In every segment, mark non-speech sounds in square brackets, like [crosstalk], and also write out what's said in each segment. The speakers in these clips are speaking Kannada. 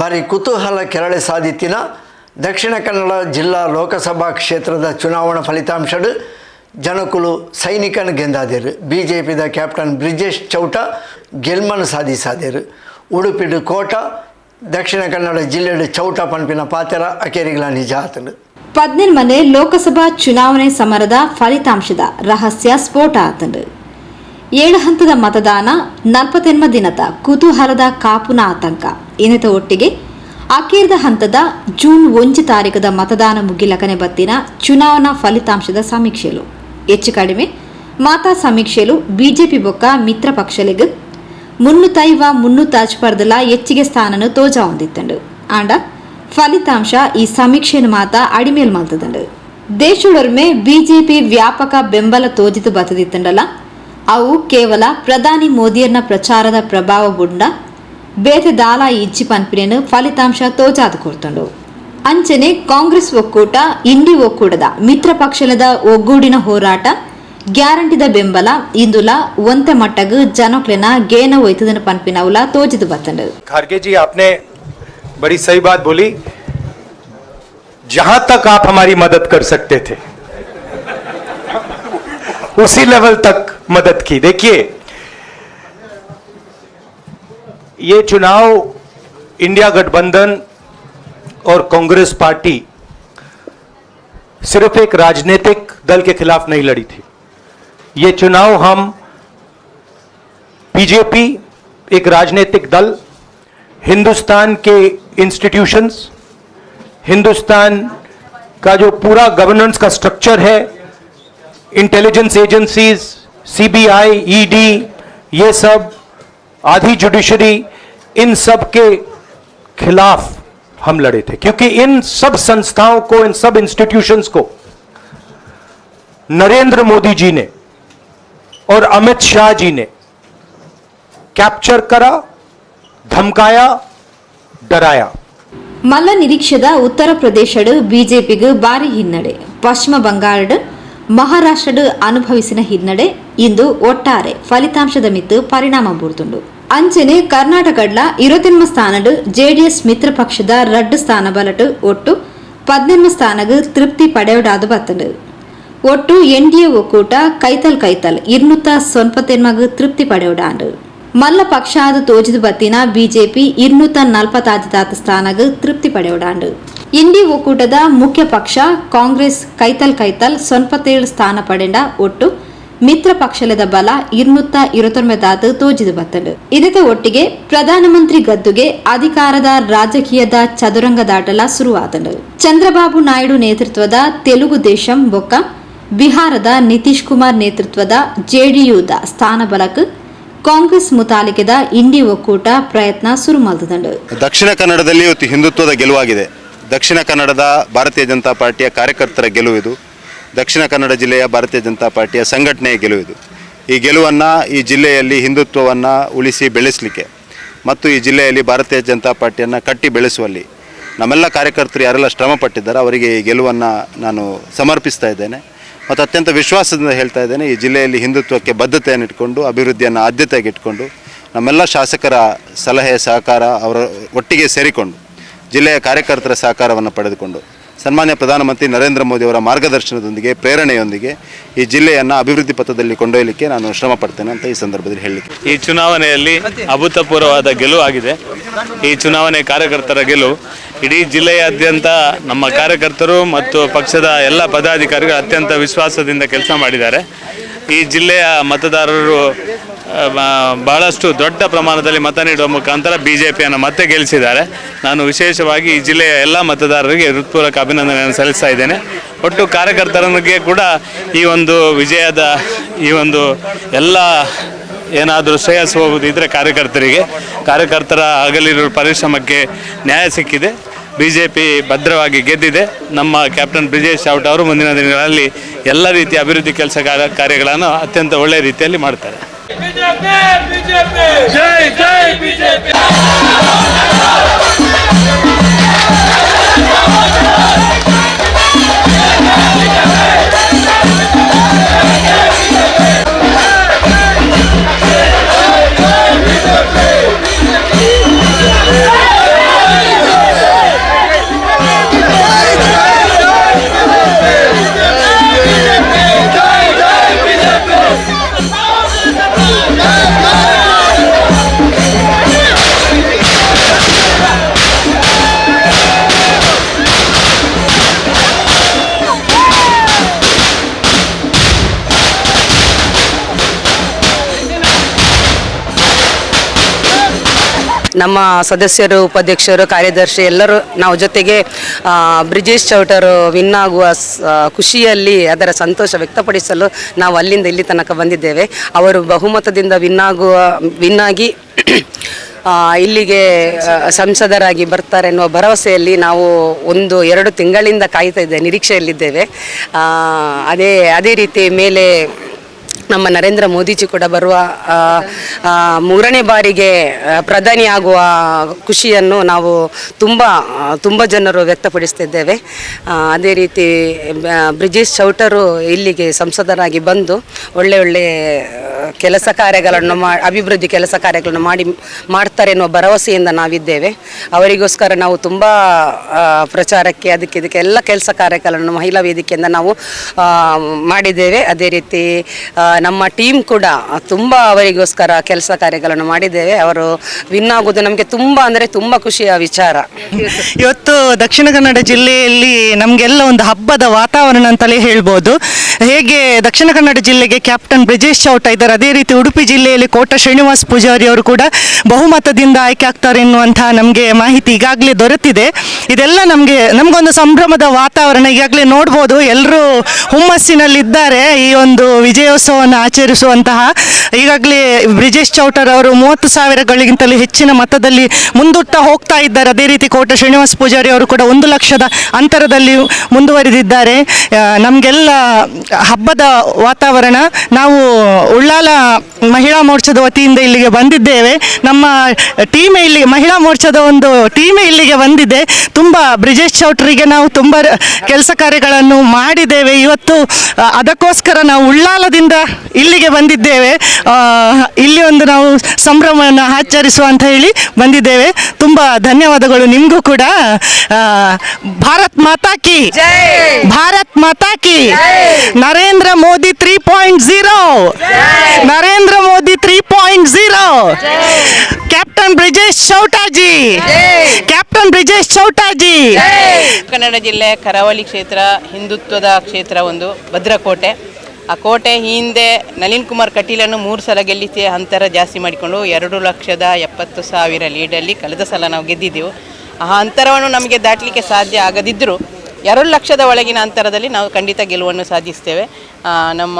ಭಾರಿ ಕುತೂಹಲ ಕೆರಳೆ ಸಾಧಿತ್ತಿನ ದಕ್ಷಿಣ ಕನ್ನಡ ಜಿಲ್ಲಾ ಲೋಕಸಭಾ ಕ್ಷೇತ್ರದ ಚುನಾವಣಾ ಫಲಿತಾಂಶಡು ಜನಕುಲು ಸೈನಿಕನ ಗೆಂದಾದೇರು ಬಿ ಜೆ ಪಿದ ಕ್ಯಾಪ್ಟನ್ ಬ್ರಿಜೇಶ್ ಚೌಟ ಗೆಲ್ಮನ್ ಸಾಧಿಸಾದೇರು ಉಡುಪಿಡು ಕೋಟ, ದಕ್ಷಿಣ ಕನ್ನಡ ಜಿಲ್ಲೆಡು ಚೌಟ ಪಂಪಿನ ಪಾತ್ರ ಅಕೇರಿಗಳ ನಿಜ ಆತನು ಪದ್ನೆರ್ಮನೆ ಲೋಕಸಭಾ ಚುನಾವಣೆ ಸಮರದ ಫಲಿತಾಂಶದ ರಹಸ್ಯ ಸ್ಫೋಟ ಆತಂಡು. ಏಳು ಹಂತದ ಮತದಾನ ನಲವತ್ತೆಂಬ ದಿನದ ಕುತೂಹಲದ ಕಾಪುನ ಆತಂಕ. ಇನ್ನಿತ ಒಟ್ಟಿಗೆ, ಅಖೀರ್ದ ಹಂತದ ಜೂನ್ ಒಂಜು ತಾರೀಕದ ಮತದಾನ ಮುಗಿಲಕನೆ ಬತ್ತಿನ ಚುನಾವಣಾ ಫಲಿತಾಂಶದ ಸಮೀಕ್ಷೆಲು. ಹೆಚ್ಚು ಕಡಿಮೆ, ಮಾತಾ ಸಮೀಕ್ಷೆಲು ಬಿಜೆಪಿ ಬೊಕ್ಕ ಮಿತ್ರ ಪಕ್ಷಲಿಗ್ ಮುನ್ನೂತೈವ ತಾಜ್ ಪರ್ದಲ ಹೆಚ್ಚಿಗೆ ಸ್ಥಾನನು ತೋಜ ಹೊಂದಿತ್ತಂಡು. ಆಂಡ, ಫಲಿತಾಂಶ ಈ ಸಮೀಕ್ಷೆನ ಮಾತ ಅಡಿಮೇಲ್ ಮಲ್ತದಂಡು. ದೇಶದೊರ್ಮೆ ಬಿಜೆಪಿ ವ್ಯಾಪಕ ಬೆಂಬಲ ತೋಜಿತು ಬತ್ತದಿತ್ತಂಡಲ್ಲ ಅವು ಕೇವಲ ಪ್ರಧಾನಿ ಮೋದಿಯರ್ನ ಪ್ರಚಾರದ ಪ್ರಭಾವ ಬುಂಡ ಬೇತೆ ದಾಲ ಇಜ್ಜಿ ಪನ್ಪಿನೇನು ಫಲಿತಾಂಶ ತೋಜಾದು ಕೊರ್ತಂಡು ಅಂಚನೆ ಕಾಂಗ್ರೆಸ್ ಒಕ್ಕೂಟ ಇಂಡಿ ಒಕ್ಕೂಟದ ಮಿತ್ರ ಪಕ್ಷಲದ ಒಗ್ಗೂಡಿನ ಹೋರಾಟ ಗ್ಯಾರಂಟಿದ ಬೆಂಬಲ ಇಂದುಲ ಒಂತೆ ಮಟ್ಟಗು ಜನಕ್ಲೆನ ಗೇನ ಒಯ್ತದನ ಪನ್ಪಿನವುಲ ತೋಜಿದು ಬತ್ತಂಡು खारगे जी आपने बड़ी सही बात बोली जहां तक आप हमारी मदद कर सकते थे उसी लेवल तक मदद की। देखिए, ये चुनाव इंडिया गठबंधन और कांग्रेस पार्टी सिर्फ़ एक राजनीतिक दल के खिलाफ नहीं लड़ी थी। ये चुनाव हम बीजेपी, एक राजनीतिक दल, हिंदुस्तान के इंस्टीट्यूशंस हिंदुस्तान का जो पूरा गवर्नेंस का स्ट्रक्चर है इंटेलिजेंस एजेंसीज सीबीआई ईडी ये सब आधी जुडिशरी इन सब के खिलाफ हम लड़े थे क्योंकि इन सब संस्थाओं को इन सब इंस्टीट्यूशंस को नरेंद्र मोदी जी ने और अमित शाह जी ने कैप्चर करा धमकाया डराया ಮಲ್ಲ ನಿರೀಕ್ಷೆದ ಉತ್ತರ ಪ್ರದೇಶಡು ಬಿಜೆಪಿಗೆ ಭಾರಿ ಹಿನ್ನಡೆ ಪಶ್ಚಿಮ ಬಂಗಾಳಡು ಮಹಾರಾಷ್ಟ್ರಡು ಅನುಭವಿಸಿನ ಹಿನ್ನಡೆ ಇಂದು ಒಟ್ಟಾರೆ ಫಲಿತಾಂಶದ ಮಿತ್ತು ಪರಿಣಾಮ ಬೂರ್ತುಂಡು. ಅಂಚನೆ ಕರ್ನಾಟಕಡ್ಲ ಇರುವತ್ತೆನ್ಮ ಸ್ಥಾನಡು ಜೆಡಿಎಸ್ ಮಿತ್ರ ಪಕ್ಷದ ರಡ್ಡು ಸ್ಥಾನ ಬಲಟು ಒಟ್ಟು ಪದ್ನೆನ್ಮ ಸ್ಥಾನಗ್ ತೃಪ್ತಿ ಪಡೆಯೋಡಾದು ಬತ್ತಂಡು. ಒಟ್ಟು ಎನ್ ಡಿ ಎ ಒಕ್ಕೂಟ ಕೈತಲ್ ಕೈತಲ್ ಇರ್ನುತ್ತ ಸೊನ್ಪತ್ತೆನ್ಮಗು ತೃಪ್ತಿ ಪಡೆಯೋಡಾಂಡು. ಮಲ್ಲ ಪಕ್ಷಾದ ತೋಜಿದು ಬತ್ತಿನ ಬಿಜೆಪಿ ಇರ್ನೂತ ನಲ್ಪತ್ತಾದ ಸ್ಥಾನಗ ತೃಪ್ತಿ ಪಡೆಯೋಡಾಂಡು. ಇಂಡಿ ಒಕ್ಕೂಟದ ಮುಖ್ಯ ಪಕ್ಷ ಕಾಂಗ್ರೆಸ್ ಕೈತಲ್ ಕೈತಲ್ ಸೊನ್ಪತ್ತೇಳು ಸ್ಥಾನ ಪಡೆಂಡ ಒಟ್ಟು ಮಿತ್ರ ಪಕ್ಷಲದ ಬಲ ಇರ್ಮುತ್ತ ಇರತೊಂಬತ್ತಾದ ತೋಜಿದು ಬತ್ತಂಡು ಇದಕ್ಕೆ ಒಟ್ಟಿಗೆ ಪ್ರಧಾನಮಂತ್ರಿ ಗದ್ದುಗೆ ಅಧಿಕಾರದ ರಾಜಕೀಯದ ಚದುರಂಗ ದಾಟಲ ಶುರುವಾದಳು ಚಂದ್ರಬಾಬು ನಾಯ್ಡು ನೇತೃತ್ವದ ತೆಲುಗು ದೇಶಂ ಬೊಕ್ಕ ಬಿಹಾರದ ನಿತೀಶ್ ಕುಮಾರ್ ನೇತೃತ್ವದ ಜೆಡಿಯುದ ಸ್ಥಾನ ಬಲಕ್ ಕಾಂಗ್ರೆಸ್ ಮುತಾಲಿಕೆದ ಇಂಡಿ ಒಕ್ಕೂಟ ಪ್ರಯತ್ನ ಶುರು ಮಾಡಿದಂಡು ದಕ್ಷಿಣ ಕನ್ನಡದಲ್ಲಿ ಹಿಂದುತ್ವದ ಗೆಲುವಾಗಿದೆ. ದಕ್ಷಿಣ ಕನ್ನಡದ ಭಾರತೀಯ ಜನತಾ ಪಾರ್ಟಿಯ ಕಾರ್ಯಕರ್ತರ ಗೆಲುವು ಇದು. ದಕ್ಷಿಣ ಕನ್ನಡ ಜಿಲ್ಲೆಯ ಭಾರತೀಯ ಜನತಾ ಪಾರ್ಟಿಯ ಸಂಘಟನೆಯ ಗೆಲುವು ಇದು. ಈ ಗೆಲುವನ್ನು ಈ ಜಿಲ್ಲೆಯಲ್ಲಿ ಹಿಂದುತ್ವವನ್ನು ಉಳಿಸಿ ಬೆಳೆಸಲಿಕ್ಕೆ ಮತ್ತು ಈ ಜಿಲ್ಲೆಯಲ್ಲಿ ಭಾರತೀಯ ಜನತಾ ಪಾರ್ಟಿಯನ್ನು ಕಟ್ಟಿ ಬೆಳೆಸುವಲ್ಲಿ ನಮ್ಮೆಲ್ಲ ಕಾರ್ಯಕರ್ತರು ಯಾರೆಲ್ಲ ಶ್ರಮ ಪಟ್ಟಿದ್ದಾರೆ ಅವರಿಗೆ ಈ ಗೆಲುವನ್ನು ನಾನು ಸಮರ್ಪಿಸ್ತಾ ಇದ್ದೇನೆ. ಮತ್ತು ಅತ್ಯಂತ ವಿಶ್ವಾಸದಿಂದ ಹೇಳ್ತಾ ಇದ್ದೇನೆ, ಈ ಜಿಲ್ಲೆಯಲ್ಲಿ ಹಿಂದುತ್ವಕ್ಕೆ ಬದ್ಧತೆಯನ್ನು ಇಟ್ಕೊಂಡು, ಅಭಿವೃದ್ಧಿಯನ್ನು ಆದ್ಯತೆಯಾಗಿ ಇಟ್ಕೊಂಡು, ನಮ್ಮೆಲ್ಲ ಶಾಸಕರ ಸಲಹೆ, ಸಹಕಾರ ಅವರ ಒಟ್ಟಿಗೆ ಸೇರಿಕೊಂಡು ಜಿಲ್ಲೆಯ ಕಾರ್ಯಕರ್ತರ ಸಹಕಾರವನ್ನು ಪಡೆದುಕೊಂಡು ಸನ್ಮಾನ್ಯ ಪ್ರಧಾನಮಂತ್ರಿ ನರೇಂದ್ರ ಮೋದಿ ಅವರ ಮಾರ್ಗದರ್ಶನದೊಂದಿಗೆ, ಪ್ರೇರಣೆಯೊಂದಿಗೆ ಈ ಜಿಲ್ಲೆಯನ್ನು ಅಭಿವೃದ್ಧಿ ಪಥದಲ್ಲಿ ಕೊಂಡೊಯ್ಯಲಿಕ್ಕೆ ನಾನು ಶ್ರಮ ಪಡ್ತೇನೆ ಅಂತ ಈ ಸಂದರ್ಭದಲ್ಲಿ ಹೇಳಲಿಕ್ಕೆ ಈ ಚುನಾವಣೆಯಲ್ಲಿ ಅಭೂತಪೂರ್ವವಾದ ಗೆಲುವು ಆಗಿದೆ. ಈ ಚುನಾವಣೆ ಕಾರ್ಯಕರ್ತರ ಗೆಲುವು. ಇಡೀ ಜಿಲ್ಲೆಯಾದ್ಯಂತ ನಮ್ಮ ಕಾರ್ಯಕರ್ತರು ಮತ್ತು ಪಕ್ಷದ ಎಲ್ಲ ಪದಾಧಿಕಾರಿಗಳು ಅತ್ಯಂತ ವಿಶ್ವಾಸದಿಂದ ಕೆಲಸ ಮಾಡಿದ್ದಾರೆ. ಈ ಜಿಲ್ಲೆಯ ಮತದಾರರು ಬಹಳಷ್ಟು ದೊಡ್ಡ ಪ್ರಮಾಣದಲ್ಲಿ ಮತ ನೀಡುವ ಮುಖಾಂತರ ಬಿ ಜೆ ಪಿಯನ್ನು ಮತ್ತೆ ಗೆಲ್ಲಿಸಿದ್ದಾರೆ. ನಾನು ವಿಶೇಷವಾಗಿ ಈ ಜಿಲ್ಲೆಯ ಎಲ್ಲ ಮತದಾರರಿಗೆ ಹೃತ್ಪೂರ್ವಕ ಅಭಿನಂದನೆಯನ್ನು ಸಲ್ಲಿಸ್ತಾ ಇದ್ದೇನೆ. ಒಟ್ಟು ಕಾರ್ಯಕರ್ತರಿಗೆ ಕೂಡ ಈ ಒಂದು ವಿಜಯದ ಈ ಒಂದು ಎಲ್ಲ ಏನಾದರೂ ಶ್ರೇಯಸ್ಸು ಹೋಗುವುದಿದ್ರೆ ಕಾರ್ಯಕರ್ತರಿಗೆ, ಕಾರ್ಯಕರ್ತರ ಆಗಲಿರುವ ಪರಿಶ್ರಮಕ್ಕೆ ನ್ಯಾಯ ಸಿಕ್ಕಿದೆ. ಬಿ ಜೆ ಪಿ ಭದ್ರವಾಗಿ ಗೆದ್ದಿದೆ. ನಮ್ಮ ಕ್ಯಾಪ್ಟನ್ ಬ್ರಿಜೇಶ್ ಚಾವಟ್ ಅವರು ಮುಂದಿನ ದಿನಗಳಲ್ಲಿ ಎಲ್ಲ ರೀತಿಯ ಅಭಿವೃದ್ಧಿ ಕೆಲಸ ಕಾರ್ಯಗಳನ್ನು ಅತ್ಯಂತ ಒಳ್ಳೆಯ ರೀತಿಯಲ್ಲಿ ಮಾಡ್ತಾರೆ. ಬಿಜೆಪಿ. ನಮ್ಮ ಸದಸ್ಯರು, ಉಪಾಧ್ಯಕ್ಷರು, ಕಾರ್ಯದರ್ಶಿ ಎಲ್ಲರೂ ನಾವು ಜೊತೆಗೆ ಬ್ರಿಜೇಶ್ ಚೌಟರು ವಿನ್ ಆಗುವ ಖುಷಿಯಲ್ಲಿ ಅದರ ಸಂತೋಷ ವ್ಯಕ್ತಪಡಿಸಲು ನಾವು ಅಲ್ಲಿಂದ ಇಲ್ಲಿ ತನಕ ಬಂದಿದ್ದೇವೆ. ಅವರು ಬಹುಮತದಿಂದ ವಿನ್ ಆಗುವ, ವಿನ್ ಆಗಿ [clears throat] ಇಲ್ಲಿಗೆ ಸಂಸದರಾಗಿ ಬರ್ತಾರೆ ಎನ್ನುವ ಭರವಸೆಯಲ್ಲಿ ನಾವು ಒಂದು, ಎರಡು ತಿಂಗಳಿಂದ ಕಾಯ್ತಾ ಇದ್ದೇವೆ ನಿರೀಕ್ಷೆಯಲ್ಲಿದ್ದೇವೆ. ಅದೇ ಅದೇ ರೀತಿ ಮೇಲೆ ನಮ್ಮ ನರೇಂದ್ರ ಮೋದಿಜಿ ಕೂಡ ಬರುವ ಮೂರನೇ ಬಾರಿಗೆ ಪ್ರಧಾನಿ ಆಗುವ ಖುಷಿಯನ್ನು ನಾವು ತುಂಬ ತುಂಬ ಜನರು ವ್ಯಕ್ತಪಡಿಸ್ತಿದ್ದೇವೆ. ಅದೇ ರೀತಿ ಬ್ರಿಜೇಶ್ ಚೌಟರು ಇಲ್ಲಿಗೆ ಸಂಸದರಾಗಿ ಬಂದು ಒಳ್ಳೆ ಒಳ್ಳೆ ಕೆಲಸ ಕಾರ್ಯಗಳನ್ನು ಮಾ, ಅಭಿವೃದ್ಧಿ ಕೆಲಸ ಕಾರ್ಯಗಳನ್ನು ಮಾಡಿ, ಮಾಡ್ತಾರೆ ಎನ್ನುವ ಭರವಸೆಯಿಂದ ನಾವಿದ್ದೇವೆ. ಅವರಿಗೋಸ್ಕರ ನಾವು ತುಂಬ ಪ್ರಚಾರಕ್ಕೆ ಅದಕ್ಕೆ ಇದಕ್ಕೆ ಎಲ್ಲ ಕೆಲಸ ಕಾರ್ಯಗಳನ್ನು ಮಹಿಳಾ ವೇದಿಕೆಯಿಂದ ನಾವು ಮಾಡಿದ್ದೇವೆ. ಅದೇ ರೀತಿ ನಮ್ಮ ಟೀಮ್ ಕೂಡ ತುಂಬ ಅವರಿಗೋಸ್ಕರ ಕೆಲಸ ಕಾರ್ಯಗಳನ್ನು ಮಾಡಿದ್ದೇವೆ. ಅವರು ವಿನ್ ಆಗೋದು ನಮಗೆ ತುಂಬ ಅಂದರೆ ತುಂಬ ಖುಷಿಯ ವಿಚಾರ. ಇವತ್ತು ದಕ್ಷಿಣ ಕನ್ನಡ ಜಿಲ್ಲೆಯಲ್ಲಿ ನಮಗೆಲ್ಲ ಒಂದು ಹಬ್ಬದ ವಾತಾವರಣ ಅಂತಲೇ ಹೇಳ್ಬೋದು. ಹೇಗೆ ದಕ್ಷಿಣ ಕನ್ನಡ ಜಿಲ್ಲೆಗೆ ಕ್ಯಾಪ್ಟನ್ ಬ್ರಿಜೇಶ್ ಚೌಟ ಇದ್ದಾರೆ. ಅದೇ ರೀತಿ ಉಡುಪಿ ಜಿಲ್ಲೆಯಲ್ಲಿ ಕೋಟ ಶ್ರೀನಿವಾಸ್ ಪೂಜಾರಿ ಅವರು ಕೂಡ ಬಹುಮತದಿಂದ ಆಯ್ಕೆ ಆಗ್ತಾರೆ ಎನ್ನುವಂತಹ ನಮಗೆ ಮಾಹಿತಿ ಈಗಾಗಲೇ ದೊರೆತಿದೆ. ಇದೆಲ್ಲ ನಮಗೆ, ನಮಗೊಂದು ಸಂಭ್ರಮದ ವಾತಾವರಣ ಈಗಾಗಲೇ ನೋಡ್ಬೋದು. ಎಲ್ಲರೂ ಹುಮ್ಮಸ್ಸಿನಲ್ಲಿದ್ದಾರೆ ಈ ಒಂದು ವಿಜಯೋತ್ಸವವನ್ನು ಆಚರಿಸುವಂತಹ ಈಗಾಗಲೇ ಬ್ರಿಜೇಶ್ ಚೌಟರ್ ಅವರು ಮೂವತ್ತು ಸಾವಿರಗಳಿಗಿಂತಲೂ ಹೆಚ್ಚಿನ ಮತದಲ್ಲಿ ಮುಂದುಟ್ಟಾ ಹೋಗ್ತಾ ಇದ್ದಾರೆ. ಅದೇ ರೀತಿ ಕೋಟೆ ಶ್ರೀನಿವಾಸ ಪೂಜಾರಿ ಅವರು ಕೂಡ ಒಂದು ಲಕ್ಷದ ಅಂತರದಲ್ಲಿ ಮುಂದುವರಿದಿದ್ದಾರೆ. ನಮಗೆಲ್ಲ ಹಬ್ಬದ ವಾತಾವರಣ, ನಾವು ಉಳ್ಳಾಲ ಮಹಿಳಾ ಮೋರ್ಚಾದ ವತಿಯಿಂದ ಇಲ್ಲಿಗೆ ಬಂದಿದ್ದೇವೆ. ನಮ್ಮ ಟೀಮ್ ಇಲ್ಲಿ ಮಹಿಳಾ ಮೋರ್ಚಾದ ಒಂದು ಟೀಮ್ ಇಲ್ಲಿಗೆ ಬಂದಿದೆ. ತುಂಬ ಬ್ರಿಜೇಶ್ ಚೌಟ್ರಿಗೆ ನಾವು ತುಂಬ ಕೆಲಸ ಕಾರ್ಯಗಳನ್ನು ಮಾಡಿದ್ದೇವೆ. ಇವತ್ತು ಅದಕ್ಕೋಸ್ಕರ ನಾವು ಉಳ್ಳಾಲದಿಂದ ಇಲ್ಲಿಗೆ ಬಂದಿದ್ದೇವೆ. ಇಲ್ಲಿ ಒಂದು ನಾವು ಸಂಭ್ರಮವನ್ನು ಆಚರಿಸುವ ಅಂತ ಹೇಳಿ ಬಂದಿದ್ದೇವೆ. ತುಂಬ ಧನ್ಯವಾದಗಳು ನಿಮಗೂ ಕೂಡ. ಭಾರತ್ ಮಾತಾ ಕಿ. ಭಾರತ್ ಮಾತಾ ಕಿ. Narendra Modi three point zero. Narendra Modi three point zero. Captain Brijesh Chowtaji. Captain Brijesh Chowtaji. Kannada ಜಿಲ್ಲೆ ಕರಾವಳಿ ಕ್ಷೇತ್ರ ಹಿಂದುತ್ವದ ಕ್ಷೇತ್ರ ಒಂದು ಭದ್ರಕೋಟೆ. ಆ ಕೋಟೆ ಹಿಂದೆ ನಳಿನ್ ಕುಮಾರ್ ಕಟೀಲನ್ನು ಮೂರು ಸಲ ಗೆಲ್ಲಿಸಿ ಅಂತರ ಜಾಸ್ತಿ ಮಾಡಿಕೊಂಡು ಎರಡು ಲಕ್ಷದ ಎಪ್ಪತ್ತು ಸಾವಿರ ಲೀಡಲ್ಲಿ ಕಳೆದ ಸಲ ನಾವು ಗೆದ್ದಿದ್ದೆವು. ಆ ಅಂತರವನ್ನು ನಮಗೆ ದಾಟಲಿಕ್ಕೆ ಸಾಧ್ಯ ಆಗದಿದ್ದರೂ ಎರಡು ಲಕ್ಷದ ಒಳಗಿನ ಅಂತರದಲ್ಲಿ ನಾವು ಖಂಡಿತ ಗೆಲುವನ್ನು ಸಾಧಿಸ್ತೇವೆ. ನಮ್ಮ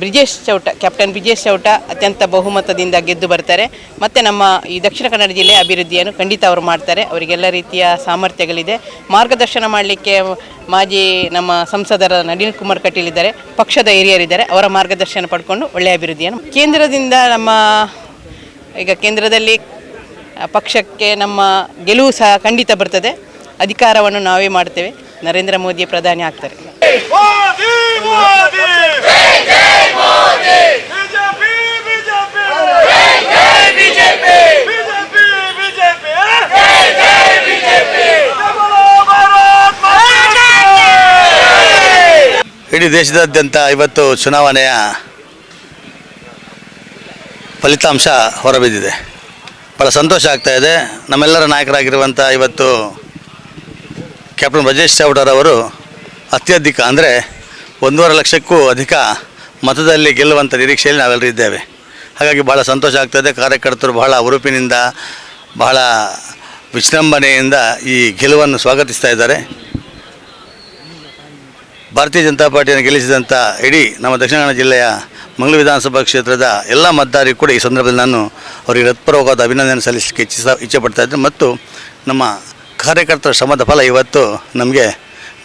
ಬ್ರಿಜೇಶ್ ಚೌಟ, ಕ್ಯಾಪ್ಟನ್ ಬ್ರಿಜೇಶ್ ಚೌಟ ಅತ್ಯಂತ ಬಹುಮತದಿಂದ ಗೆದ್ದು ಬರ್ತಾರೆ. ಮತ್ತು ನಮ್ಮ ಈ ದಕ್ಷಿಣ ಕನ್ನಡ ಜಿಲ್ಲೆಯ ಅಭಿವೃದ್ಧಿಯನ್ನು ಖಂಡಿತ ಅವರು ಮಾಡ್ತಾರೆ. ಅವರಿಗೆಲ್ಲ ರೀತಿಯ ಸಾಮರ್ಥ್ಯಗಳಿದೆ. ಮಾರ್ಗದರ್ಶನ ಮಾಡಲಿಕ್ಕೆ ಮಾಜಿ ನಮ್ಮ ಸಂಸದರ ನಳಿನ್ ಕುಮಾರ್ ಕಟೀಲ್ ಇದ್ದಾರೆ. ಪಕ್ಷದ ಹಿರಿಯರಿದ್ದಾರೆ. ಅವರ ಮಾರ್ಗದರ್ಶನ ಪಡ್ಕೊಂಡು ಒಳ್ಳೆಯ ಅಭಿವೃದ್ಧಿಯನ್ನು ಕೇಂದ್ರದಿಂದ ನಮ್ಮ, ಈಗ ಕೇಂದ್ರದಲ್ಲಿ ಪಕ್ಷಕ್ಕೆ ನಮ್ಮ ಗೆಲುವು ಸಹ ಖಂಡಿತ ಬರ್ತದೆ. ಅಧಿಕಾರವನ್ನು ನಾವೇ ಮಾಡ್ತೇವೆ. ನರೇಂದ್ರ ಮೋದಿ ಪ್ರಧಾನಿ ಆಗ್ತಾರೆ. ಇಡೀ ದೇಶದಾದ್ಯಂತ ಇವತ್ತು ಚುನಾವಣೆಯ ಫಲಿತಾಂಶ ಹೊರಬಿದ್ದಿದೆ. ಭಾಳ ಸಂತೋಷ ಆಗ್ತಾ ಇದೆ. ನಮ್ಮೆಲ್ಲರ ನಾಯಕರಾಗಿರುವಂಥ ಇವತ್ತು ಕ್ಯಾಪ್ಟನ್ ರಜೇಶ್ ಚೌಡರವರು ಅತ್ಯಧಿಕ ಅಂದರೆ ಒಂದೂವರೆ ಲಕ್ಷಕ್ಕೂ ಅಧಿಕ ಮತದಲ್ಲಿ ಗೆಲ್ಲುವಂಥ ನಿರೀಕ್ಷೆಯಲ್ಲಿ ನಾವೆಲ್ಲರೂ ಇದ್ದೇವೆ. ಹಾಗಾಗಿ ಭಾಳ ಸಂತೋಷ ಆಗ್ತದೆ. ಕಾರ್ಯಕರ್ತರು ಬಹಳ ಹುರುಪಿನಿಂದ, ಬಹಳ ವಿಜೃಂಭಣೆಯಿಂದ ಈ ಗೆಲುವನ್ನು ಸ್ವಾಗತಿಸ್ತಾ ಇದ್ದಾರೆ. ಭಾರತೀಯ ಜನತಾ ಪಾರ್ಟಿಯನ್ನು ಗೆಲ್ಲಿಸಿದಂಥ ಇಡೀ ನಮ್ಮ ದಕ್ಷಿಣ ಕನ್ನಡ ಜಿಲ್ಲೆಯ ಮಂಗಳೂರು ವಿಧಾನಸಭಾ ಕ್ಷೇತ್ರದ ಎಲ್ಲ ಮತದಾರರಿಗೂ ಕೂಡ ಈ ಸಂದರ್ಭದಲ್ಲಿ ನಾನು ಅವರಿಗೆ ಹೃತ್ಪೂರ್ವಕವಾದ ಅಭಿನಂದನೆ ಸಲ್ಲಿಸಲಿಕ್ಕೆ ಇಚ್ಛಿಸ ಇಚ್ಛೆ ಪಡ್ತಾ ಮತ್ತು ನಮ್ಮ ಕಾರ್ಯಕರ್ತರ ಶ್ರಮದ ಫಲ ಇವತ್ತು ನಮಗೆ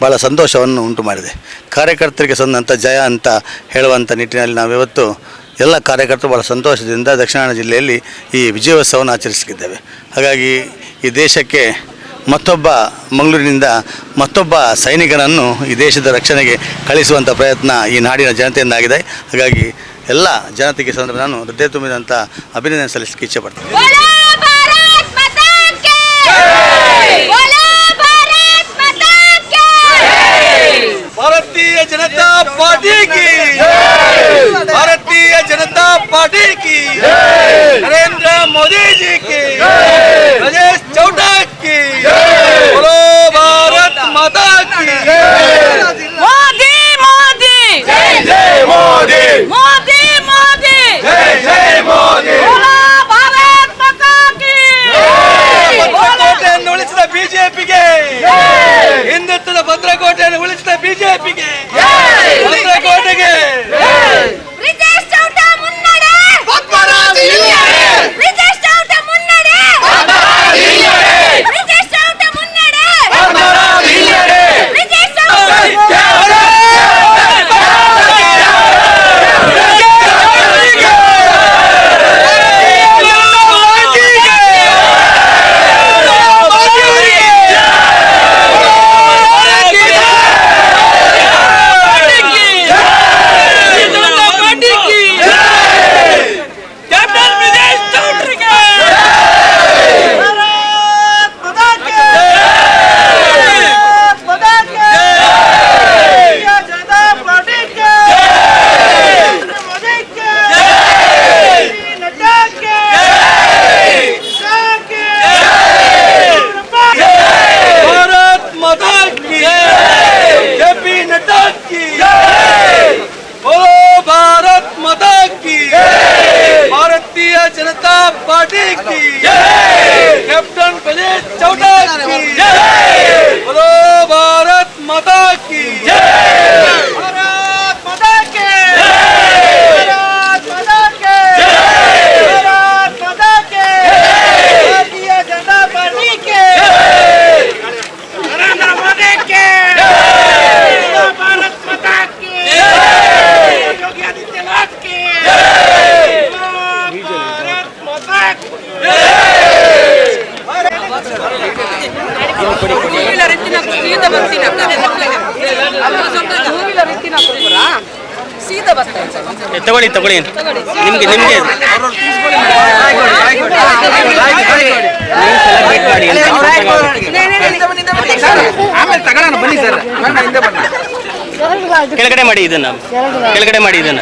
ಭಾಳ ಸಂತೋಷವನ್ನು ಉಂಟು ಮಾಡಿದೆ. ಕಾರ್ಯಕರ್ತರಿಗೆ ಸಂದಂಥ ಜಯ ಅಂತ ಹೇಳುವಂಥ ನಿಟ್ಟಿನಲ್ಲಿ ನಾವಿವತ್ತು ಎಲ್ಲ ಕಾರ್ಯಕರ್ತರು ಭಾಳ ಸಂತೋಷದಿಂದ ದಕ್ಷಿಣ ಕನ್ನಡ ಜಿಲ್ಲೆಯಲ್ಲಿ ಈ ವಿಜಯೋತ್ಸವವನ್ನು ಆಚರಿಸಿದ್ದೇವೆ ಹಾಗಾಗಿ ಈ ದೇಶಕ್ಕೆ ಮತ್ತೊಬ್ಬ ಮಂಗಳೂರಿನಿಂದ ಮತ್ತೊಬ್ಬ ಸೈನಿಕನನ್ನು ಈ ದೇಶದ ರಕ್ಷಣೆಗೆ ಕಳಿಸುವಂಥ ಪ್ರಯತ್ನ ಈ ನಾಡಿನ ಜನತೆಯಿಂದಾಗಿದೆ. ಹಾಗಾಗಿ ಎಲ್ಲ ಜನತೆಗೆ ಸಂದರ್ಭ ನಾನು ಹೃದಯ ತುಂಬಿದಂಥ ಅಭಿನಂದನೆ ಸಲ್ಲಿಸಲಿಕ್ಕೆ ಇಚ್ಛೆ ಭಾರತೀಯ ಜನತಾ ಪಾರ್ಟಿ ಕಿ ಭಾರತೀಯ ಜನತಾ ಪಾರ್ಟಿ ಕಿ ನರೇಂದ್ರ ಮೋದಿ ಜಿ ಕಿ ರಾಜೇಶ್ ಚೌಟಾ ತಗೊಳ್ಳಿ. ನಿಮ್ಗೆ ನಿಮ್ಗೆ. ಕೆಳಗಡೆ ಮಾಡಿ ಇದನ್ನ. ಕೆಳಗಡೆ ಮಾಡಿ ಇದನ್ನ.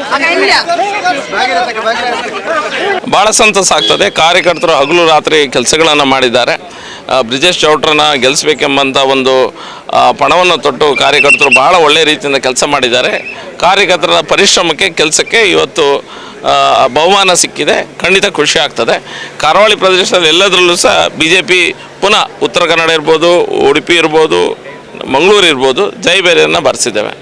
ಭಾಳ ಸಂತಸ ಆಗ್ತದೆ. ಕಾರ್ಯಕರ್ತರು ಹಗಲು ರಾತ್ರಿ ಕೆಲಸಗಳನ್ನು ಮಾಡಿದ್ದಾರೆ. ಬ್ರಿಜೇಶ್ ಚೌಟ್ರನ್ನ ಗೆಲ್ಲಿಸ್ಬೇಕೆಂಬಂಥ ಒಂದು ಪಣವನ್ನು ತೊಟ್ಟು ಕಾರ್ಯಕರ್ತರು ಭಾಳ ಒಳ್ಳೆಯ ರೀತಿಯಿಂದ ಕೆಲಸ ಮಾಡಿದ್ದಾರೆ. ಕಾರ್ಯಕರ್ತರ ಪರಿಶ್ರಮಕ್ಕೆ, ಕೆಲಸಕ್ಕೆ ಇವತ್ತು ಬಹುಮಾನ ಸಿಕ್ಕಿದೆ. ಖಂಡಿತ ಖುಷಿ ಆಗ್ತದೆ. ಕರಾವಳಿ ಪ್ರದೇಶದಲ್ಲಿ ಎಲ್ಲದರಲ್ಲೂ ಸಹ ಬಿ ಜೆ ಪಿ ಪುನಃ ಉತ್ತರ ಕನ್ನಡ ಇರ್ಬೋದು, ಉಡುಪಿ ಇರ್ಬೋದು, ಮಂಗಳೂರು ಇರ್ಬೋದು ಜೈಬೇರಿಯನ್ನು ಬರೆಸಿದ್ದೇವೆ.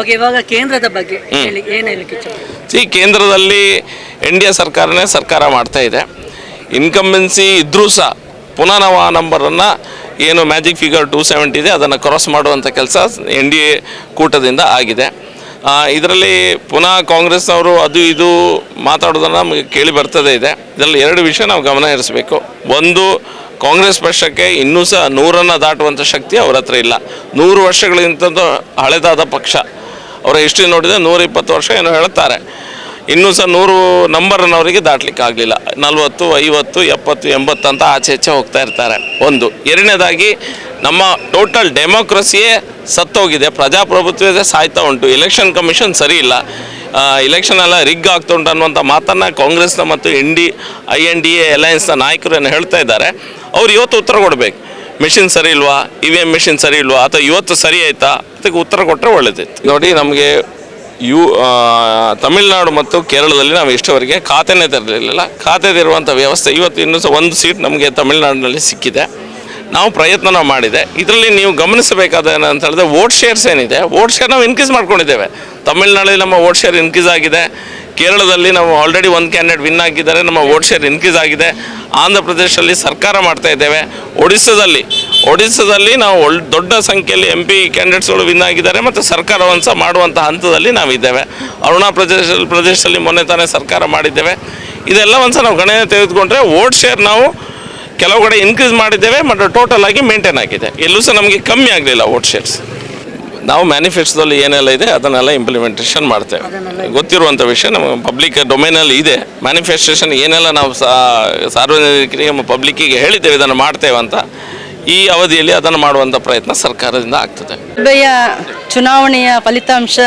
ಓಕೆ ಇವಾಗ ಕೇಂದ್ರದ ಬಗ್ಗೆ ಹೇಳಿ ಏನು ಹೇಳಲಿಕ್ಕೆ ಇಚ್ಛೆ? ಈ ಕೇಂದ್ರದಲ್ಲಿ ಎನ್ ಡಿ ಎ ಸರ್ಕಾರನೇ ಸರ್ಕಾರ ಮಾಡ್ತಾ ಇದೆ. ಇನ್ಕಂಬೆನ್ಸಿ ಇದ್ದರೂ ಸಹ ಪುನಃ ನಾವು ಆ ನಂಬರನ್ನು ಏನು ಮ್ಯಾಜಿಕ್ ಫಿಗರ್ ಟೂ ಸೆವೆಂಟಿ ಇದೆ ಅದನ್ನು ಕ್ರಾಸ್ ಮಾಡುವಂಥ ಕೆಲಸ ಎನ್ ಡಿ ಎ ಕೂಟದಿಂದ ಆಗಿದೆ. ಇದರಲ್ಲಿ ಪುನಃ ಕಾಂಗ್ರೆಸ್ನವರು ಅದು ಇದು ಮಾತಾಡೋದನ್ನು ನಮಗೆ ಕೇಳಿ ಬರ್ತದೇ ಇದೆ. ಇದರಲ್ಲಿ ಎರಡು ವಿಷಯ ನಾವು ಗಮನ ಹರಿಸಬೇಕು. ಒಂದು ಕಾಂಗ್ರೆಸ್ ಪಕ್ಷಕ್ಕೆ ಇನ್ನೂ ಸಹ ನೂರನ್ನು ದಾಟುವಂಥ ಶಕ್ತಿ ಅವರ ಹತ್ರ ಇಲ್ಲ. ನೂರು ವರ್ಷಗಳಿಗಿಂತ ಹಳೆದಾದ ಪಕ್ಷ. ಅವರ ಹಿಸ್ಟ್ರಿ ನೋಡಿದರೆ ನೂರ ಇಪ್ಪತ್ತು ವರ್ಷ ಏನೋ ಹೇಳ್ತಾರೆ ಇನ್ನೂ ಸಹ ನೂರು ನಂಬರನ್ನು ಅವರಿಗೆ ದಾಟಲಿಕ್ಕೆ ಆಗಲಿಲ್ಲ. ನಲ್ವತ್ತು, ಐವತ್ತು, ಎಪ್ಪತ್ತು, ಎಂಬತ್ತು ಅಂತ ಆಚೆ ಈಚೆ ಹೋಗ್ತಾ ಇರ್ತಾರೆ ಒಂದು. ಎರಡನೇದಾಗಿ ನಮ್ಮ ಟೋಟಲ್ ಡೆಮೋಕ್ರಸಿಯೇ ಸತ್ತೋಗಿದೆ. ಪ್ರಜಾಪ್ರಭುತ್ವದೇ ಸಾಯ್ತಾ ಉಂಟು. ಎಲೆಕ್ಷನ್ ಕಮಿಷನ್ ಸರಿ ಇಲ್ಲ. ಇಲೆಕ್ಷನ್ ಎಲ್ಲ ರಿಗ್ ಆಗ್ತಾ ಉಂಟು ಅನ್ನುವಂಥ ಮಾತನ್ನು ಕಾಂಗ್ರೆಸ್ನ ಮತ್ತು N D I N D A ಅಲಯನ್ಸ್ನ ನಾಯಕರು ಏನು ಹೇಳ್ತಾ ಇದ್ದಾರೆ. ಅವ್ರು ಇವತ್ತು ಉತ್ತರ ಕೊಡಬೇಕು. ಮೆಷಿನ್ ಸರಿ ಇಲ್ವಾ? ಇ ವಿ ಎಂ ಮೆಷಿನ್ ಸರಿ ಇಲ್ವಾ? ಅಥವಾ ಇವತ್ತು ಸರಿ ಆಯ್ತಾ? ಅದಕ್ಕೆ ಉತ್ತರ ಕೊಟ್ಟರೆ ಒಳ್ಳೆದೈತೆ ನೋಡಿ, ನಮಗೆ ಯು ತಮಿಳುನಾಡು ಮತ್ತು ಕೇರಳದಲ್ಲಿ ನಾವು ಇಷ್ಟವರೆಗೆ ಖಾತೆನೇ ತರಲಿಲ್ಲ. ಖಾತೆ ತೆರುವಂಥ ವ್ಯವಸ್ಥೆ ಇವತ್ತು ಇನ್ನೂ ಸಹ ಒಂದು ಸೀಟ್ ನಮಗೆ ತಮಿಳುನಾಡಿನಲ್ಲಿ ಸಿಕ್ಕಿದೆ. ನಾವು ಪ್ರಯತ್ನ ಮಾಡಿದೆ. ಇದರಲ್ಲಿ ನೀವು ಗಮನಿಸಬೇಕಾದ ಏನಂತ ಹೇಳಿದ್ರೆ, ವೋಟ್ ಶೇರ್ಸ್ ಏನಿದೆ, ವೋಟ್ ಶೇರ್ ನಾವು ಇನ್ಕ್ರೀಸ್ ಮಾಡ್ಕೊಂಡಿದ್ದೇವೆ. ತಮಿಳುನಾಡಲ್ಲಿ ನಮ್ಮ ವೋಟ್ ಶೇರ್ ಇನ್ಕ್ರೀಸ್ ಆಗಿದೆ. ಕೇರಳದಲ್ಲಿ ನಾವು ಆಲ್ರೆಡಿ ಒಂದು ಕ್ಯಾಂಡಿಡೇಟ್ ವಿನ್ ಆಗಿದ್ದಾರೆ, ನಮ್ಮ ವೋಟ್ ಶೇರ್ ಇನ್ಕ್ರೀಸ್ ಆಗಿದೆ. ಆಂಧ್ರ ಪ್ರದೇಶದಲ್ಲಿ ಸರ್ಕಾರ ಮಾಡ್ತಾ ಇದ್ದೇವೆ. ಒಡಿಸ್ಸಾದಲ್ಲಿ ಒಡಿಸ್ಸಾದಲ್ಲಿ ನಾವು ಒಳ್, ದೊಡ್ಡ ಸಂಖ್ಯೆಯಲ್ಲಿ ಎಂ ಪಿ ಕ್ಯಾಂಡಿಡೇಟ್ಸ್ಗಳು ವಿನ್ ಆಗಿದ್ದಾರೆ ಮತ್ತು ಸರ್ಕಾರವನ್ನು ಸಹ ಮಾಡುವಂಥ ಹಂತದಲ್ಲಿ ನಾವಿದ್ದೇವೆ ಅರುಣಾ ಪ್ರದೇಶ, ಪ್ರದೇಶದಲ್ಲಿ ಮೊನ್ನೆ ತಾನೇ ಸರ್ಕಾರ ಮಾಡಿದ್ದೇವೆ. ಇದೆಲ್ಲ ಒಂದು ಸಹ ನಾವು ಗಣನೆ ತೆಗೆದುಕೊಂಡ್ರೆ ವೋಟ್ ಶೇರ್ ನಾವು ಕೆಲವು ಕಡೆ ಇನ್ಕ್ರೀಸ್ ಮಾಡಿದ್ದೇವೆ, ಮತ್ತು ಟೋಟಲ್ ಆಗಿ ಮೇಂಟೈನ್ ಆಗಿದೆ. ಎಲ್ಲೂ ಸಹ ನಮಗೆ ಕಮ್ಮಿ ಆಗಲಿಲ್ಲ ವೋಟ್ ಶೇರ್ಸ್ ನಾವು ಮ್ಯಾನಿಫೆಸ್ಟೋದಲ್ಲಿ ಏನೆಲ್ಲ ಇದೆ ಅದನ್ನೆಲ್ಲ ಇಂಪ್ಲಿಮೆಂಟೇಷನ್ ಮಾಡ್ತೇವೆ. ಗೊತ್ತಿರುವಂಥ ವಿಷಯ ನಮ್ಮ ಪಬ್ಲಿಕ್ ಡೊಮೇನಲ್ಲಿ ಇದೆ. ಮ್ಯಾನಿಫೆಸ್ಟೇಷನ್ ಏನೆಲ್ಲ ನಾವು ಸಾರ್ವಜನಿಕರಿಗೆ ನಮ್ಮ ಪಬ್ಲಿಕ್ಕಿಗೆ ಹೇಳಿದ್ದೇವೆ ಇದನ್ನು ಮಾಡ್ತೇವೆ ಅಂತ ಈ ಅವಧಿಯಲ್ಲಿ ಅದನ್ನು ಮಾಡುವಂಥ ಪ್ರಯತ್ನ ಸರ್ಕಾರದಿಂದ ಆಗ್ತದೆ. ಸಭೆಯ ಚುನಾವಣೆಯ ಫಲಿತಾಂಶ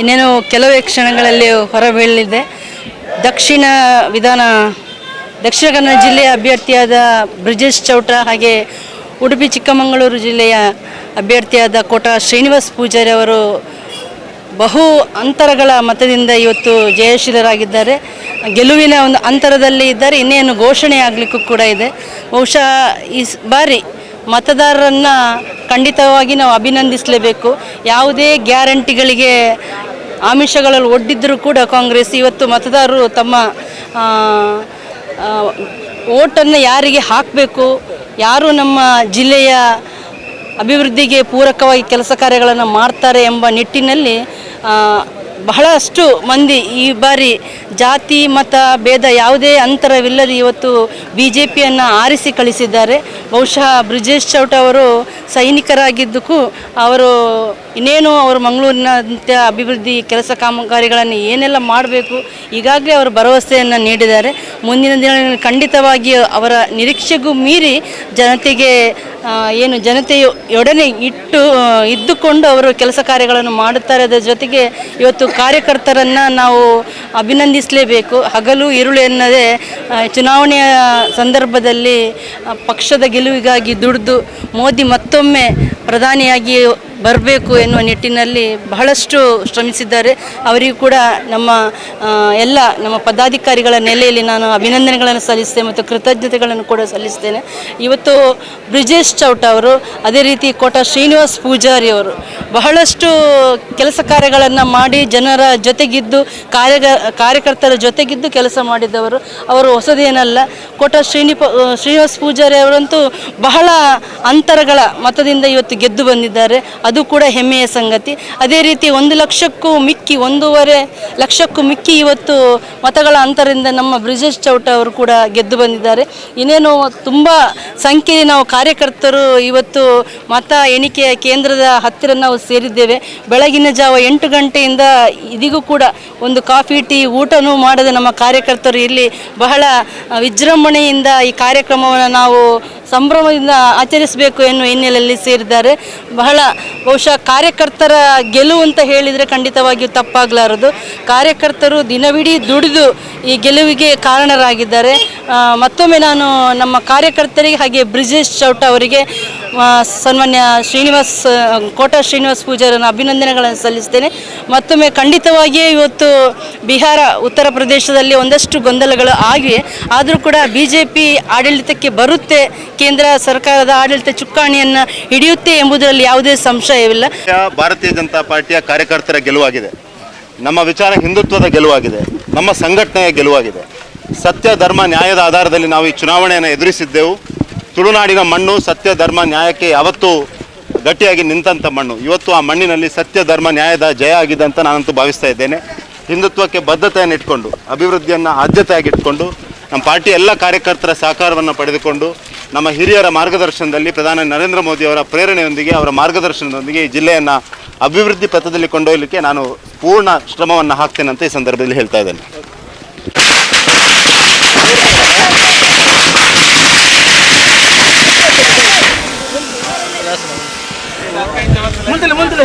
ಇನ್ನೇನು ಕೆಲವೇ ಕ್ಷಣಗಳಲ್ಲಿ ಹೊರಬೀಳಲಿದೆ. ದಕ್ಷಿಣ ವಿಧಾನ ದಕ್ಷಿಣ ಕನ್ನಡ ಜಿಲ್ಲೆಯ ಅಭ್ಯರ್ಥಿಯಾದ ಬ್ರಿಜೇಶ್ ಚೌಟ ಹಾಗೆ ಉಡುಪಿ ಚಿಕ್ಕಮಗಳೂರು ಜಿಲ್ಲೆಯ ಅಭ್ಯರ್ಥಿಯಾದ ಕೋಟ ಶ್ರೀನಿವಾಸ್ ಪೂಜಾರಿ ಅವರು ಬಹು ಅಂತರಗಳ ಮತದಿಂದ ಇವತ್ತು ಜಯಶೀಲರಾಗಿದ್ದಾರೆ. ಗೆಲುವಿನ ಒಂದು ಅಂತರದಲ್ಲಿ ಇದ್ದಾರೆ. ಇನ್ನೇನು ಘೋಷಣೆ ಆಗಲಿಕ್ಕೂ ಕೂಡ ಇದೆ. ಬಹುಶಃ ಈ ಬಾರಿ ಮತದಾರರನ್ನು ಖಂಡಿತವಾಗಿ ನಾವು ಅಭಿನಂದಿಸಲೇಬೇಕು. ಯಾವುದೇ ಗ್ಯಾರಂಟಿಗಳಿಗೆ ಆಮಿಷಗಳಲ್ಲಿ ಒಡ್ಡಿದ್ದರೂ ಕೂಡ ಕಾಂಗ್ರೆಸ್ ಇವತ್ತು ಮತದಾರರು ತಮ್ಮ ಓಟನ್ನು ಯಾರಿಗೆ ಹಾಕಬೇಕು ಯಾರು ನಮ್ಮ ಜಿಲ್ಲೆಯ ಅಭಿವೃದ್ಧಿಗೆ ಪೂರಕವಾಗಿ ಕೆಲಸ ಕಾರ್ಯಗಳನ್ನು ಮಾಡ್ತಾರೆ ಎಂಬ ನಿಟ್ಟಿನಲ್ಲಿ ಬಹಳಷ್ಟು ಮಂದಿ ಈ ಬಾರಿ ಜಾತಿ, ಮತ, ಭೇದ ಯಾವುದೇ ಅಂತರವಿಲ್ಲದೆ ಇವತ್ತು ಬಿ ಜೆ ಪಿಯನ್ನು ಆರಿಸಿ ಕಳಿಸಿದ್ದಾರೆ. ಬಹುಶಃ ಬ್ರಿಜೇಶ್ ಚೌಟ ಅವರು ಸೈನಿಕರಾಗಿದ್ದಕ್ಕೂ ಅವರು ಇನ್ನೇನು ಅವರು ಮಂಗಳೂರಿನಂಥ ಅಭಿವೃದ್ಧಿ ಕೆಲಸ ಕಾಮಗಾರಿಗಳನ್ನು ಏನೆಲ್ಲ ಮಾಡಬೇಕು, ಈಗಾಗಲೇ ಅವರು ಭರವಸೆಯನ್ನು ನೀಡಿದ್ದಾರೆ. ಮುಂದಿನ ದಿನಗಳಲ್ಲಿ ಖಂಡಿತವಾಗಿ ಅವರ ನಿರೀಕ್ಷೆಗೂ ಮೀರಿ ಜನತೆಗೆ ಏನು ಜನತೆಯು ಜನತೆಯೊಡನೆ ಇಟ್ಟು ಇದ್ದುಕೊಂಡು ಅವರು ಕೆಲಸ ಕಾರ್ಯಗಳನ್ನು ಮಾಡುತ್ತಾರೆ. ಅದರ ಜೊತೆಗೆ ಇವತ್ತು ಕಾರ್ಯಕರ್ತರನ್ನು ನಾವು ಅಭಿನಂದಿಸಲೇಬೇಕು. ಹಗಲು ಇರುಳು ಎನ್ನದೇ ಚುನಾವಣೆಯ ಸಂದರ್ಭದಲ್ಲಿ ಪಕ್ಷದ ಗೆಲುವಿಗಾಗಿ ದುಡಿದು ಮೋದಿ ಮತ್ತೊಮ್ಮೆ ಪ್ರಧಾನಿಯಾಗಿ ಬರಬೇಕು ಎನ್ನುವ ನಿಟ್ಟಿನಲ್ಲಿ ಬಹಳಷ್ಟು ಶ್ರಮಿಸಿದ್ದಾರೆ. ಅವರಿಗೂ ಕೂಡ ನಮ್ಮ ಎಲ್ಲ ನಮ್ಮ ಪದಾಧಿಕಾರಿಗಳ ನೆಲೆಯಲ್ಲಿ ನಾನು ಅಭಿನಂದನೆಗಳನ್ನು ಸಲ್ಲಿಸ್ತೇನೆ ಮತ್ತು ಕೃತಜ್ಞತೆಗಳನ್ನು ಕೂಡ ಸಲ್ಲಿಸ್ತೇನೆ. ಇವತ್ತು ಬ್ರಿಜೇಶ್ ಚೌಟ ಅವರು, ಅದೇ ರೀತಿ ಕೋಟ ಶ್ರೀನಿವಾಸ್ ಪೂಜಾರಿ ಅವರು ಬಹಳಷ್ಟು ಕೆಲಸ ಕಾರ್ಯಗಳನ್ನು ಮಾಡಿ ಜನರ ಜೊತೆಗಿದ್ದು ಕಾರ್ಯ ಕಾರ್ಯಕರ್ತರ ಜೊತೆಗಿದ್ದು ಕೆಲಸ ಮಾಡಿದವರು. ಅವರು ಹೊಸದೇನಲ್ಲ, ಕೋಟ ಶ್ರೀನಿಪ ಶ್ರೀನಿವಾಸ್ ಪೂಜಾರಿ ಅವರಂತೂ ಬಹಳ ಅಂತರಗಳ ಮತದಿಂದ ಇವತ್ತು ಗೆದ್ದು ಬಂದಿದ್ದಾರೆ. ಅದು ಕೂಡ ಹೆಮ್ಮೆಯ ಸಂಗತಿ. ಅದೇ ರೀತಿ ಒಂದು ಲಕ್ಷಕ್ಕೂ ಮಿಕ್ಕಿ, ಒಂದೂವರೆ ಲಕ್ಷಕ್ಕೂ ಮಿಕ್ಕಿ ಇವತ್ತು ಮತಗಳ ಅಂತರದಿಂದ ನಮ್ಮ ಬ್ರಿಜೇಶ್ ಚೌಟ ಅವರು ಕೂಡ ಗೆದ್ದು ಬಂದಿದ್ದಾರೆ. ಇನ್ನೇನು ತುಂಬ ಸಂಖ್ಯೆಯಲ್ಲಿ ನಾವು ಕಾರ್ಯಕರ್ತರು ಇವತ್ತು ಮತ ಎಣಿಕೆಯ ಕೇಂದ್ರದ ಹತ್ತಿರ ನಾವು ಸೇರಿದ್ದೇವೆ. ಬೆಳಗಿನ ಜಾವ ಎಂಟು ಗಂಟೆಯಿಂದ ಇದಿಗೂ ಕೂಡ ಒಂದು ಕಾಫಿ, ಟೀ, ಊಟನೂ ಮಾಡದೆ ನಮ್ಮ ಕಾರ್ಯಕರ್ತರು. ಇಲ್ಲಿ ಬಹಳ ವಿಜೃಂಭಣೆಯಿಂದ ಈ ಕಾರ್ಯಕ್ರಮವನ್ನು ನಾವು ಸಂಭ್ರಮದಿಂದ ಆಚರಿಸಬೇಕು ಎನ್ನುವ ಹಿನ್ನೆಲೆಯಲ್ಲಿ ಸೇರಿದ್ದಾರೆ. ಬಹಳ ಬಹುಶಃ ಕಾರ್ಯಕರ್ತರ ಗೆಲುವು ಅಂತ ಹೇಳಿದರೆ ಖಂಡಿತವಾಗಿಯೂ ತಪ್ಪಾಗಲಾರದು. ಕಾರ್ಯಕರ್ತರು ದಿನವಿಡೀ ದುಡಿದು ಈ ಗೆಲುವಿಗೆ ಕಾರಣರಾಗಿದ್ದಾರೆ. ಮತ್ತೊಮ್ಮೆ ನಾನು ನಮ್ಮ ಕಾರ್ಯಕರ್ತರಿಗೆ ಹಾಗೆ ಬ್ರಿಜೇಶ್ ಚೌಟ ಅವರಿಗೆ ಸನ್ಮಾನ್ಯ ಶ್ರೀನಿವಾಸ್ ಕೋಟ ಶ್ರೀನಿವಾಸ್ ಪೂಜಾರನ್ನು ಅಭಿನಂದನೆಗಳನ್ನು ಸಲ್ಲಿಸ್ತೇನೆ. ಮತ್ತೊಮ್ಮೆ ಖಂಡಿತವಾಗಿಯೇ ಇವತ್ತು ಬಿಹಾರ, ಉತ್ತರ ಪ್ರದೇಶದಲ್ಲಿ ಒಂದಷ್ಟು ಗೊಂದಲಗಳು ಆಗಿವೆ. ಆದರೂ ಕೂಡ ಬಿ ಜೆ ಪಿ ಆಡಳಿತಕ್ಕೆ ಬರುತ್ತೆ, ಕೇಂದ್ರ ಸರ್ಕಾರದ ಆಡಳಿತ ಚುಕ್ಕಾಣಿಯನ್ನು ಹಿಡಿಯುತ್ತೆ ಎಂಬುದರಲ್ಲಿ ಯಾವುದೇ ಸಂಶಯವಿಲ್ಲ. ಭಾರತೀಯ ಜನತಾ ಪಾರ್ಟಿಯ ಕಾರ್ಯಕರ್ತರ ಗೆಲುವಾಗಿದೆ. ನಮ್ಮ ವಿಚಾರ ಹಿಂದುತ್ವದ ಗೆಲುವಾಗಿದೆ. ನಮ್ಮ ಸಂಘಟನೆಯ ಗೆಲುವಾಗಿದೆ. ಸತ್ಯ, ಧರ್ಮ, ನ್ಯಾಯದ ಆಧಾರದಲ್ಲಿ ನಾವು ಈ ಚುನಾವಣೆಯನ್ನು ಎದುರಿಸಿದ್ದೆವು. ತುಳುನಾಡಿನ ಮಣ್ಣು ಸತ್ಯ, ಧರ್ಮ, ನ್ಯಾಯಕ್ಕೆ ಯಾವತ್ತೂ ಗಟ್ಟಿಯಾಗಿ ನಿಂತಂಥ ಮಣ್ಣು. ಇವತ್ತು ಆ ಮಣ್ಣಿನಲ್ಲಿ ಸತ್ಯ, ಧರ್ಮ, ನ್ಯಾಯದ ಜಯ ಆಗಿದೆ ಅಂತ ನಾನಂತೂ ಭಾವಿಸ್ತಾ ಇದ್ದೇನೆ. ಹಿಂದುತ್ವಕ್ಕೆ ಬದ್ಧತೆಯನ್ನು ಇಟ್ಕೊಂಡು, ಅಭಿವೃದ್ಧಿಯನ್ನು ಆದ್ಯತೆಯಾಗಿ ಇಟ್ಕೊಂಡು, ನಮ್ಮ ಪಾರ್ಟಿ ಎಲ್ಲ ಕಾರ್ಯಕರ್ತರ ಸಹಕಾರವನ್ನು ಪಡೆದುಕೊಂಡು, ನಮ್ಮ ಹಿರಿಯರ ಮಾರ್ಗದರ್ಶನದಲ್ಲಿ ಪ್ರಧಾನಿ ನರೇಂದ್ರ ಮೋದಿ ಅವರ ಪ್ರೇರಣೆಯೊಂದಿಗೆ, ಅವರ ಮಾರ್ಗದರ್ಶನದೊಂದಿಗೆ ಈ ಜಿಲ್ಲೆಯನ್ನು ಅಭಿವೃದ್ಧಿ ಪಥದಲ್ಲಿ ಕೊಂಡೊಯ್ಯಲಿಕ್ಕೆ ನಾನು ಪೂರ್ಣ ಶ್ರಮವನ್ನು ಹಾಕ್ತೇನೆ ಅಂತ ಈ ಸಂದರ್ಭದಲ್ಲಿ ಹೇಳ್ತಾ ಇದ್ದೇನೆ. ಮುಂದೆ ಮುಂದೆ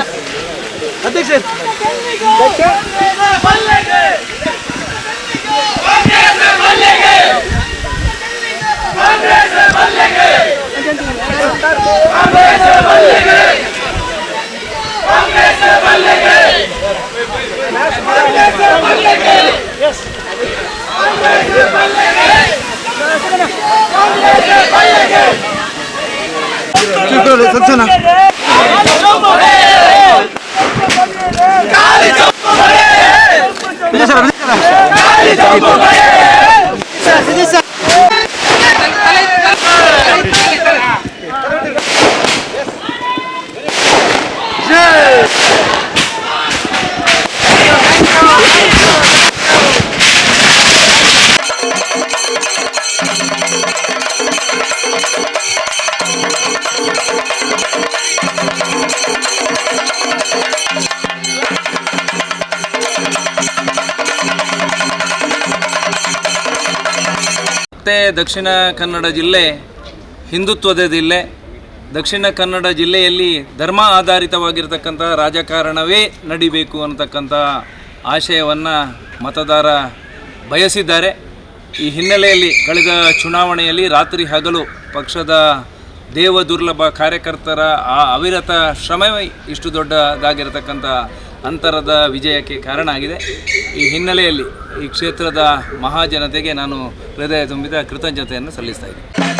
ಅಧ್ಯಕ್ಷ. ಮತ್ತು ದಕ್ಷಿಣ ಕನ್ನಡ ಜಿಲ್ಲೆ ಹಿಂದುತ್ವದ ಜಿಲ್ಲೆ. ದಕ್ಷಿಣ ಕನ್ನಡ ಜಿಲ್ಲೆಯಲ್ಲಿ ಧರ್ಮ ಆಧಾರಿತವಾಗಿರ್ತಕ್ಕಂಥ ರಾಜಕಾರಣವೇ ನಡಿಬೇಕು ಅನ್ನತಕ್ಕಂಥ ಆಶಯವನ್ನು ಮತದಾರ ಬಯಸಿದ್ದಾರೆ. ಈ ಹಿನ್ನೆಲೆಯಲ್ಲಿ ಕಳೆದ ಚುನಾವಣೆಯಲ್ಲಿ ರಾತ್ರಿ ಹಗಲು ಪಕ್ಷದ ದೇವ ದುರ್ಲಭ ಕಾರ್ಯಕರ್ತರ ಆ ಅವಿರತ ಶ್ರಮವೇ ಇಷ್ಟು ದೊಡ್ಡದಾಗಿರತಕ್ಕಂಥ ಅಂತರದ ವಿಜಯಕ್ಕೆ ಕಾರಣ ಆಗಿದೆ. ಈ ಹಿನ್ನೆಲೆಯಲ್ಲಿ ಈ ಕ್ಷೇತ್ರದ ಮಹಾಜನತೆಗೆ ನಾನು ಹೃದಯ ತುಂಬಿದ ಕೃತಜ್ಞತೆಯನ್ನು ಸಲ್ಲಿಸ್ತಾ ಇದ್ದೀನಿ.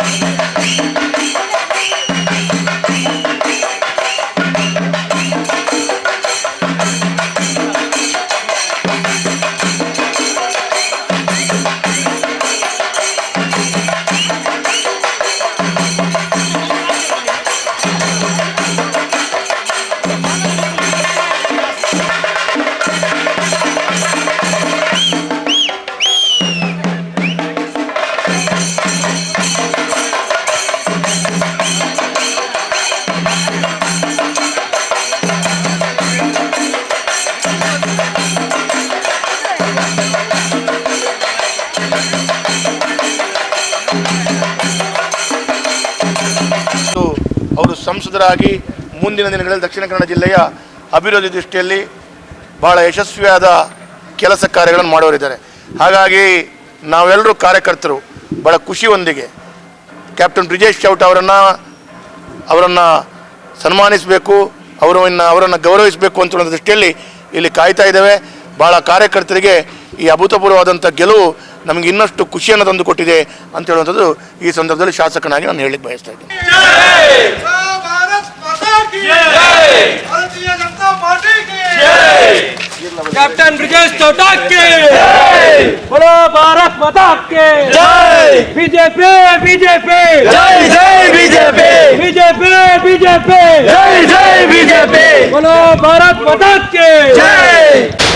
ಸಂಸದರಾಗಿ ಮುಂದಿನ ದಿನಗಳಲ್ಲಿ ದಕ್ಷಿಣ ಕನ್ನಡ ಜಿಲ್ಲೆಯ ಅಭಿವೃದ್ಧಿ ದೃಷ್ಟಿಯಲ್ಲಿ ಬಹಳ ಯಶಸ್ವಿಯಾದ ಕೆಲಸ ಕಾರ್ಯಗಳನ್ನು ಮಾಡೋರಿದ್ದಾರೆ ಹಾಗಾಗಿ ನಾವೆಲ್ಲರೂ ಕಾರ್ಯಕರ್ತರು, ಬಹಳ ಖುಷಿಯೊಂದಿಗೆ ಕ್ಯಾಪ್ಟನ್ ಬ್ರಿಜೇಶ್ ಚೌಟ್ ಅವರನ್ನು ಅವರನ್ನು ಸನ್ಮಾನಿಸಬೇಕು ಅವರನ್ನು ಅವರನ್ನು ಗೌರವಿಸಬೇಕು ಅಂತ ದೃಷ್ಟಿಯಲ್ಲಿ ಇಲ್ಲಿ ಕಾಯ್ತಾ ಇದ್ದೇವೆ. ಭಾಳ ಕಾರ್ಯಕರ್ತರಿಗೆ ಈ ಅಭೂತಪೂರ್ವವಾದಂಥ ಗೆಲುವು ನಮಗೆ ಇನ್ನಷ್ಟು ಖುಷಿಯನ್ನು ತಂದುಕೊಟ್ಟಿದೆ ಅಂತ ಹೇಳುವಂಥದ್ದು ಈ ಸಂದರ್ಭದಲ್ಲಿ ಶಾಸಕನಾಗಿ ನಾನು ಹೇಳಿಕ್ಕೆ ಬಯಸ್ತಾ ಇದ್ದೇನೆ. भारतीय जनता पार्टी की। कैप्टन ब्रिजेश चौटाक के। बोलो भारत माता के जय। BJP BJP. जय जय बीजेपी। BJP BJP. जय जय बीजेपी। बोलो भारत माता के जय।